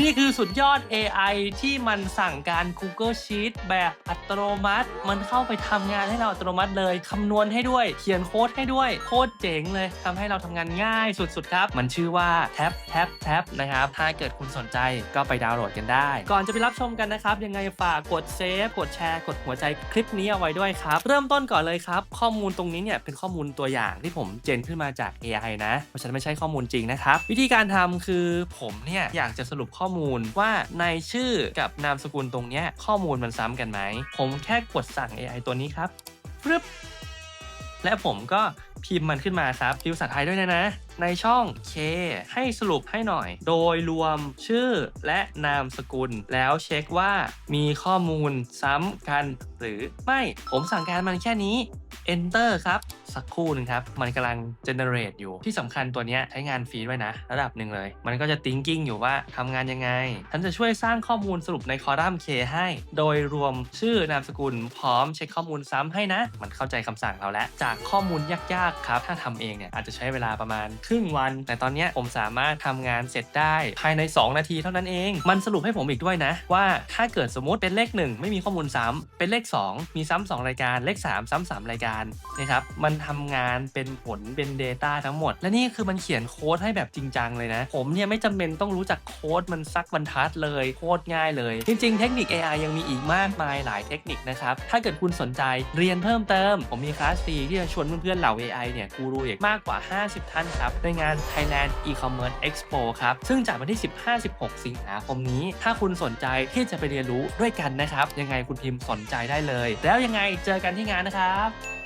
นี่คือสุดยอด AI ที่มันสั่งการ Google Sheet แบบอัตโนมัติ มันเข้าไปทำงานให้เราอัตโนมัติเลย คำนวณให้ด้วย เขียนโค้ดให้ด้วย โคตรเจ๋งเลยทำให้เราทำงานง่ายสุดๆครับ มันชื่อว่า Tap Tap Tap นะครับ ถ้าเกิดคุณสนใจก็ไปดาวน์โหลดกันได้ ก่อนจะไปรับชมกันนะครับ ยังไงฝากกดเซฟกดแชร์ กดหัวใจคลิปนี้เอาไว้ด้วยครับ เริ่มต้นก่อนเลยครับ ข้อมูลตรงนี้เนี่ยเป็นข้อมูลตัวอย่างที่ผมเจนขึ้นมาจาก AI นะ เพราะฉะนั้นไม่ใช่ข้อมูลจริงนะครับ วิธีการทำคือผมเนี่ยอยากจะสรุปข้อมูลว่าในชื่อกับนามสกุลตรงเนี้ยข้อมูลมันซ้ำกันไหม ผมแค่กดสั่ง AI ตัวนี้ครับปึ๊บและผมก็พิมพ์มันขึ้นมาครับพิมพ์ภาษาไทยด้วยนะนะในช่อง K ให้สรุปให้หน่อย โดยรวมชื่อและนามสกุล แล้วเช็คว่ามีข้อมูลซ้ำกันหรือไม่ผมสั่งการมันแค่นี้ Enter ครับ สักครู่หนึ่งครับ มันกำลัง generate อยู่ที่สำคัญตัวนี้ใช้งานฟรีด้วยนะ ระดับหนึ่งเลย มันก็จะ thinking อยู่ว่าทำงานยังไง ฉันจะช่วยสร้างข้อมูลสรุปในคอลัมน์ K ให้ โดยรวมชื่อนามสกุลพร้อมเช็คข้อมูลซ้ำให้นะ มันเข้าใจคำสั่งเราแล้ว จากข้อมูลยากๆครับ ถ้าทำเองเนี่ยอาจจะใช้เวลาประมาณครึ่งวัน แต่ตอนนี้ผมสามารถทำงานเสร็จได้ภายใน 2 นาทีเท่านั้นเอง มันสรุปให้ผมอีกด้วยนะ ว่าถ้าเกิดสมมติเป็นเลข 1 ไม่มีข้อมูลซ้ำเป็นเลข 2 มีซ้ำสองรายการเลข 3 ซ้ำสามรายการนะครับมันทำงานเป็นผลเป็น Data ทั้งหมด และนี่คือมันเขียนโค้ดให้แบบจริงจังเลยนะ ผมเนี่ยไม่จำเป็นต้องรู้จักโค้ดมันซักบรรทัดเลยโคตรง่ายเลย จริง ๆ เทคนิค AI ยังมีอีกมากมายหลายเทคนิคนะครับถ้าเกิดคุณสนใจเรียนเพิ่มเติม ผมมีคลาสฟรีที่จะชวนเพื่อนๆเหล่า AI เนี่ยกูรูอีกมากกว่า 50 ท่านครับครับในงาน Thailand E-commerce Expo ครับ ซึ่งจัดวันที่ 15-16 สิงหาคมนี้ ถ้าคุณสนใจที่จะไปเรียนรู้ด้วยกันนะครับ ยังไงคุณพิมพ์สนใจได้เลย แล้วยังไงเจอกันที่งานนะครับ